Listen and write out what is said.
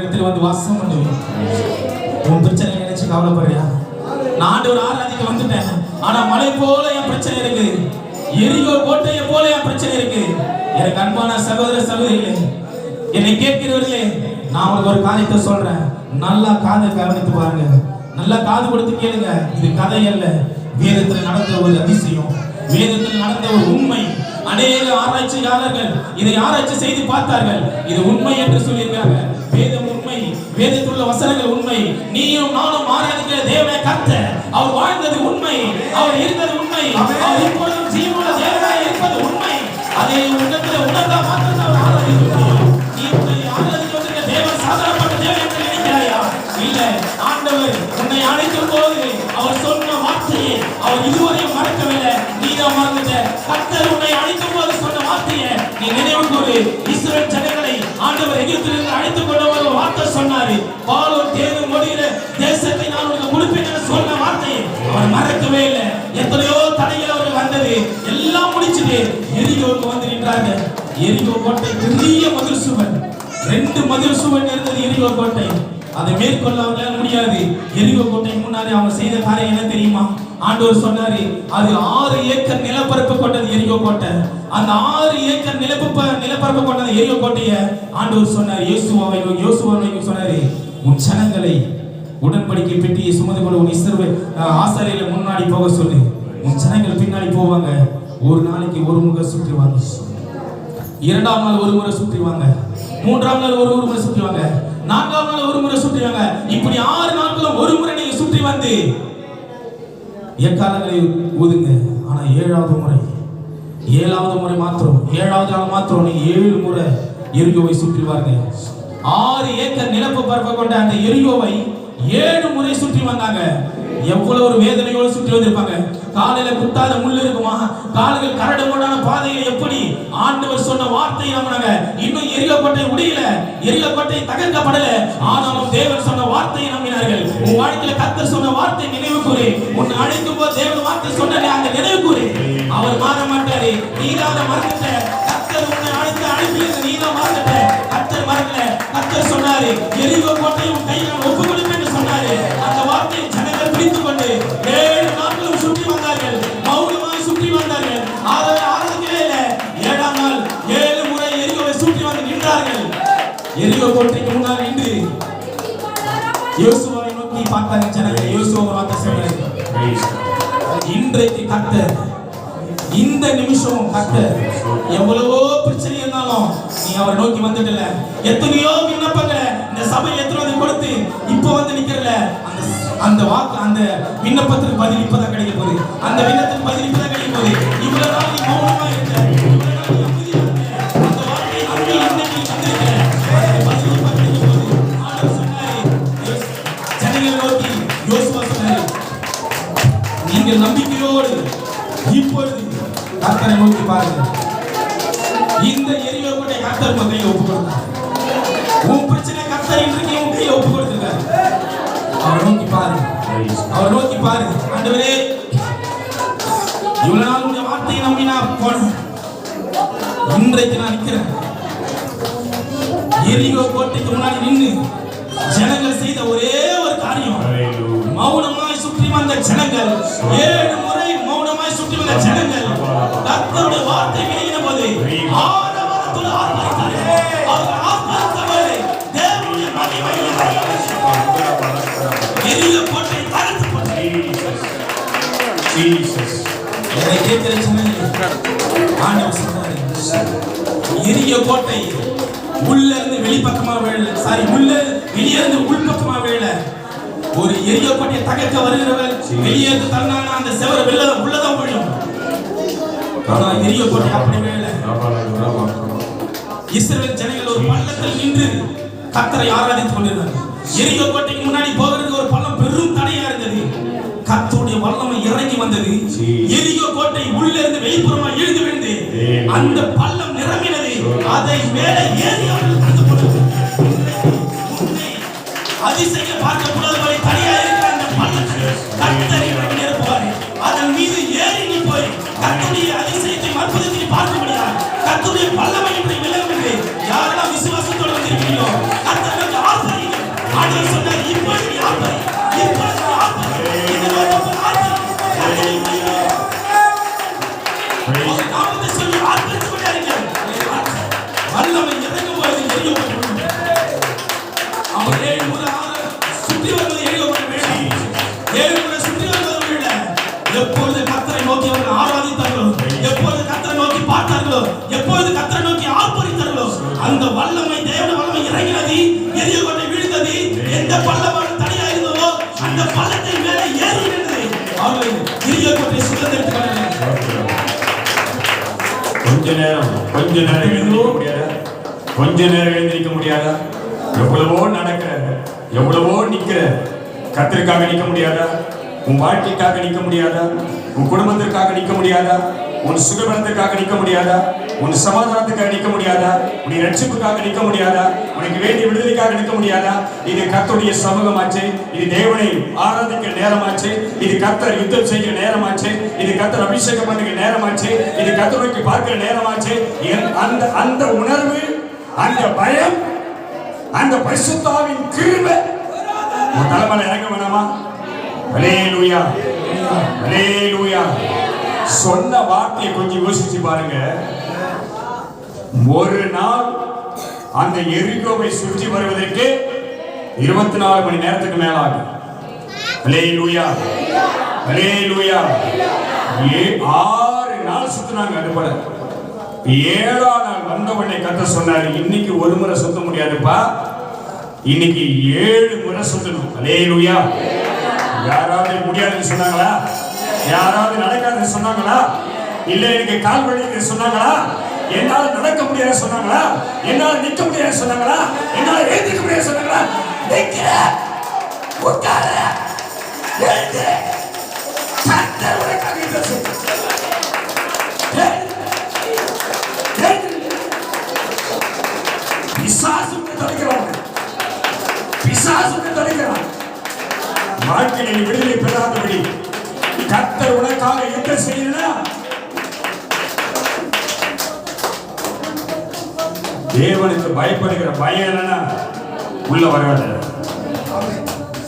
இடத்துல வந்து வாசம் பண்ணுவேன். உன் பிரச்சனை நினைச்சு கவலைப்படுறியா? நான் ஆண்டவர் ஆராதிக்க வந்துட்டேன். ஆனா மலை போல என் பிரச்சனை இருக்கு. எரியோ கோட்டையை போல என் பிரச்சனை இருக்கு. எனக்கு அன்பான சகோதர சகோதரிகளே என்னை கேட்கிறவர்களே நான் உங்களுக்கு ஒரு காரியத்தை சொல்றேன். நல்லா காதை கவனித்து பாருங்க. நல்லா காது கொடுத்து கேளுங்க. இது கதை அல்ல. வேதத்தில் நடந்த ஒரு அதிசயம். வேதத்தில் நடந்த ஒரு உண்மை. அநேக ஆராய்ச்சியாளர்கள் இதை ஆராய்ச்சி செய்து பார்த்தார்கள். இது உண்மை என்று சொல்லியிருக்காங்க வேதம் உண்மை வேதத்தில் உள்ள வசனங்கள் உண்மை. நீயும் நானும் ஆராதிக்கிற தேவனை கத்த அவர் வாழ்ந்தது உண்மை அவர் இருந்தது உண்மை. அவர் இப்பொழுதும் ஜீவன தேவனாய் இருப்பது உண்மை. அதை உன்னத்தில் உணர்ந்தா மாத்திரம் அவர் ஆராய்ச்சி நீ உன்னை ஆராதிக்க வந்திருக்க தேவன் சாதாரணப்பட்ட தேவன் என்று நினைக்கிறாயா? இல்ல ஆண்டவர் உன்னை அழைக்கும் போது அவர் சொன்ன வார்த்தையை அவர் இதுவரையும் மறக்கவில்லை. நீதான் மறந்துட்ட. கர்த்தர் உன்னை அழைக்கும் போது சொன்ன வார்த்தையை நீ நினைவு கூறு. இஸ்ரேல் ஜனங்களை ஆண்டவர் எகிப்திலிருந்து அழைத்துக் கொண்ட ஒரு வார்த்தை சொன்னாரு. பாலும் தேனும் மொழியில தேசத்தை நான் உனக்கு கொடுப்பேன் சொன்ன வார்த்தையை அவர் மறக்கவே இல்லை. எத்தனையோ தடைகள் அவர் வந்தது. எல்லாம் முடிச்சுட்டு எரிகோவுக்கு வந்து நின்றாங்க எரிகோ கோட்டை பெரிய மதுர் சுவன் ரெண்டு மதுர் சுவன் இருந்தது எரிகோ கோட்டை. அதை மேற்கொள்ள அவங்களால முடியாது. எரிகோ கோட்டை முன்னாடி அவங்க செய்த காரியம் என்ன தெரியுமா? ஆண்டவர் சொன்னாரு அது ஆறு ஏக்கர் நிலப்பரப்பு கொண்டது எரியோ கோட்டை. அந்த ஆறு ஏக்கர் நிலப்பரப்பு நிலப்பரப்பு கொண்டது எரியோ கோட்டைய ஆண்டவர் சொன்னார். இயேசுவாவை நோக்கி யோசுவாவை சொன்னாரு உன் ஜனங்களை உடன்படிக்கை பெட்டியை சுமந்து கொண்டு உன் இஸ்ரவே ஆசாரியில முன்னாடி போக சொல்லு. உன் சனங்கள் பின்னாடி போவாங்க. ஒரு நாளைக்கு ஒரு முறை சுற்றுவாங்க இரண்டாம் நாள் ஒரு முறை சுற்றுவாங்க மூன்றாம் நாள் ஒரு ஒரு முறை சுற்றுவாங்க நான்காம் நாள் ஒரு முறை சுற்றுவாங்க இப்படி ஆறு நாட்களும் ஒரு முறை நீங்க சுற்றி வந்து எக்காலங்களை ஊதுங்க ஆனா ஏழாவது முறை ஏழாவது முறை மாத்திரம் ஏழாவது நாள் மாத்திரம் நீங்கள் ஏழு முறை எரியோவை சுற்றி வாருங்க ஆறு ஏக்கர் நிலப்பு பரப்ப கொண்ட அந்த எரியோவை ஏழு முறை சுற்றி வந்தாங்க. எவ்வளவு ஒரு வேதனையோடு சுற்றி வந்திருப்பாங்க. காலையில குத்தாத முள் இருக்குமா? கால்கள் கரடு முரடான பாதை ஆண்டவர் சொன்ன வார்த்தை நம்ம இன்னும் எரியப்பட்டை முடியல எரியப்பட்டை தகர்க்கப்படல. ஆனாலும் தேவன் சொன்ன வார்த்தையை நம்பினார்கள். உன் வாழ்க்கையில கத்தர் சொன்ன வார்த்தை நினைவு கூறி உன்னை அழைக்கும் போது தேவன் வார்த்தை சொன்னே அங்க நினைவு கூறி அவர் மாற மாட்டாரு. நீதான் மறந்துட்ட கத்தர் உன்னை அழைத்து அழைப்பீங்க நீதான் மறந்துட்ட. கத்தர் மறக்கல. கத்தர் சொன்னாரு எரிகோ கோட்டை உன் கையில் நான் யோசுவாவை நோக்கி பார்த்தாங்க ஜனங்கள் யோசுவா ஒரு வார்த்தை சொன்னாரு இன்றைக்கு கத்தர் இந்த நிமிஷம் கத்தர் எவ்வளவோ பிரச்சனை இருந்தாலும் நீ அவரை நோக்கி வந்துடல எத்தனையோ விண்ணப்பங்களை இந்த சபை எத்தனை வந்து கொடுத்து இப்போ வந்து நிக்கிறல. அந்த அந்த வாக்கு அந்த விண்ணப்பத்துக்கு பதில் இப்பதான் கிடைக்க போகுது. அந்த விண்ணத்துக்கு பதில் இப்பதான் கிடைக்க போகுது. இவ்வளவு நாள் நீ மௌனமா இருக்க யோசுவா சொன்னாரு நீங்கள் நம்பிக்கையோடு இப்பொழுது கர்த்தரை நோக்கி பாருங்க இந்த எரியோ கர்த்தர் உங்க கையில ஒப்பு கொடுத்தார் உன் பிரச்சனை கர்த்தர் இன்றைக்கு உன் கையை ஒப்பு கொடுத்திருக்காரு அவரை நோக்கி பாருங்க அவர் நோக்கி பாருங்க ஆண்டவரே இவ்வளவு நாள் உடைய வார்த்தையை நம்பி நான் போனேன். இன்றைக்கு நான் நிற்கிறேன். எரிகோ கோட்டைக்கு முன்னாடி நின்று ஜனங்கள் செய்த ஒரே மௌனமாய் சுற்றி வந்த ஜனங்கள். ஏழு முறை மௌனமாய் சுற்றி வந்த ஜனங்கள். கர்த்தருடைய வார்த்தை விளையின போது ஆர்ப்பரித்தபோது தேவனுடைய மகிமையில் எரிகோ கோட்டை தகர்த்து போட்டது. என்னை கேட்கிற ஜனங்களே, ஆண்டவர் சொன்னாரு, எரிய கோட்டை உள்ள இருந்து வெளிப்பக்கமா விழல. சாரி உள்ள இருந்து ஒரு எரிய கோட்டையை தகர்க்க வருகிறவர் வெளியே தன்னான அந்த செவர வெளில உள்ளதான் விழும். ஆனா எரிய கோட்டை அப்படி விழல. இஸ்ரவேல் ஜனங்கள் ஒரு பள்ளத்தில் நின்று கத்தரை ஆராதித்துக் கொண்டிருந்தாங்க எரியோ கோட்டைக்கு முன்னாடி போகிறதுக்கு ஒரு பள்ளம் பெரும் தடையா இருந்தது. கத்தருடைய வல்லமை இறங்கி வந்தது. எரியோ கோட்டை உள்ள இருந்து வெளிப்புறமா இழுந்து விழுந்து அந்த பள்ளம் நிரம்பினது. அதை மேலே ஏறி அந்த வல்லமை தேவ வல்லமை இறங்கினது எரிய கொண்டை விழுந்தது. எந்த பள்ளமான தனியா இருந்ததோ அந்த பள்ளத்தை மேலே ஏறி நின்றது. அவர்கள் எரிய கொண்டை கொஞ்ச நேரம் கொஞ்ச நேரம் எழுந்திருக்க முடியாத? கொஞ்ச நேரம் எழுந்திருக்க முடியாதா? எவ்வளவோ நடக்கிற எவ்வளவோ நிக்கிற கத்திற்காக நிற்க முடியாதா? உன் வாழ்க்கைக்காக நிற்க முடியாதா? உன் குடும்பத்திற்காக நிற்க முடியாதா? உன் சுகபலத்துக்காக நிற்க முடியாதா? உன் சமாதானத்துக்காக நிற்க முடியாதா? உன் ரட்சிப்புக்காக நிற்க முடியாதா? உனக்கு வேண்டிய விடுதலைக்காக நிற்க முடியாதா? இது கத்தருடைய சமூகமாச்சு இது தேவனை ஆராதிக்கிற நேரமாச்சு இது கத்தர் யுத்தம் செய்கிற நேரமாச்சு இது கத்தர் அபிஷேகம் பண்ணுகிற நேரமாச்சு இது கர்த்தருக்கு பார்க்கிற நேரமாச்சு. என் அந்த அந்த உணர்வு அந்த பயம் அந்த பரிசுத்தாவின் கிருபை உன் இறங்க வேணாமா? அலேலூயா அலேலூயா சொன்ன வார்த்தையை கொஞ்சம் யோசிச்சு பாருங்க. ஒரு நாள் அந்த எரிகோவை சுற்றி வருவதற்கு இருபத்தி நாலு மணி நேரத்துக்கு மேலாகும். ஆறு நாள் சுத்தினாங்க அது போல ஏழாம் நாள் வந்தவனை கத்த சொன்னாரு இன்னைக்கு ஒரு முறை சுத்த முடியாதுப்பா. இன்னைக்கு ஏழு முறை சுத்தணும். அலேலூயா. யாராவது முடியாதுன்னு சொன்னாங்களா? யாராவது நடக்காது சொன்னாங்களா? இல்ல எனக்கு கால் வலிக்குது சொன்னாங்களா? என்னால நடக்க முடியாது சொன்னாங்களா? என்னால நிக்க முடியாது சொன்னாங்களா? என்னால எழுந்திருக்க முடியாது சொன்னாங்களா? நிக்கிற! உட்கார! எழுந்து! கர்த்தர் உனக்காக பிசாசு உன்னை பிசாசு தடுக்கிறான் வாழ்க்கையில் விடுதலை பெறாதபடி கர்த்தர் உனக்காக என்ன செய்யணும் தேவனுக்கு பயப்படுகிற பயம் என்னன்னா உள்ள வராது